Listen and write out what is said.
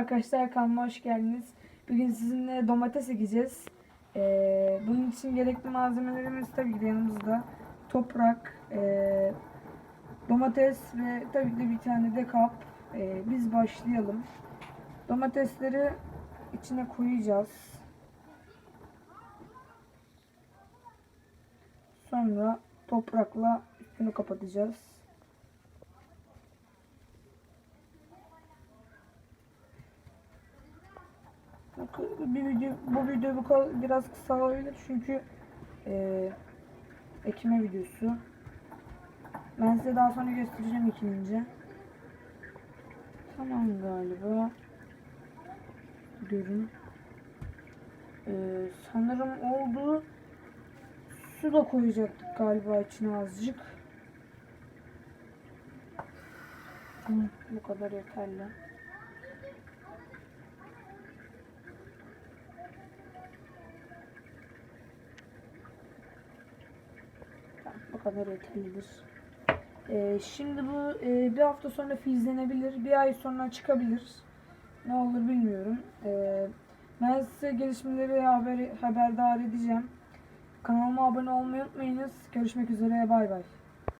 arkadaşlar kanalıma hoş geldiniz. Bugün sizinle domates ekeceğiz. Ee, bunun için gerekli malzemelerimiz tabii ki yanımızda. Toprak, ee, domates ve tabii ki bir tane de kap. Ee, biz başlayalım. Domatesleri içine koyacağız. Sonra toprakla üstünü kapatacağız. Bir video, bu video bu biraz kısa olabilir çünkü eee ekime videosu. Ben size daha sonra göstereceğim ekinince. Tamam galiba. Görün. Eee, sanırım oldu. Su da koyacaktık galiba içine azıcık. Hı, bu kadar yeterli. Kadar yeterlidir. Ee, şimdi bu e, bir hafta sonra filizlenebilir, bir ay sonra çıkabilir. Ne olur bilmiyorum. Ee, ben size gelişmeleri haber, haberdar edeceğim. Kanalıma abone olmayı unutmayınız. Görüşmek üzere, bay bay.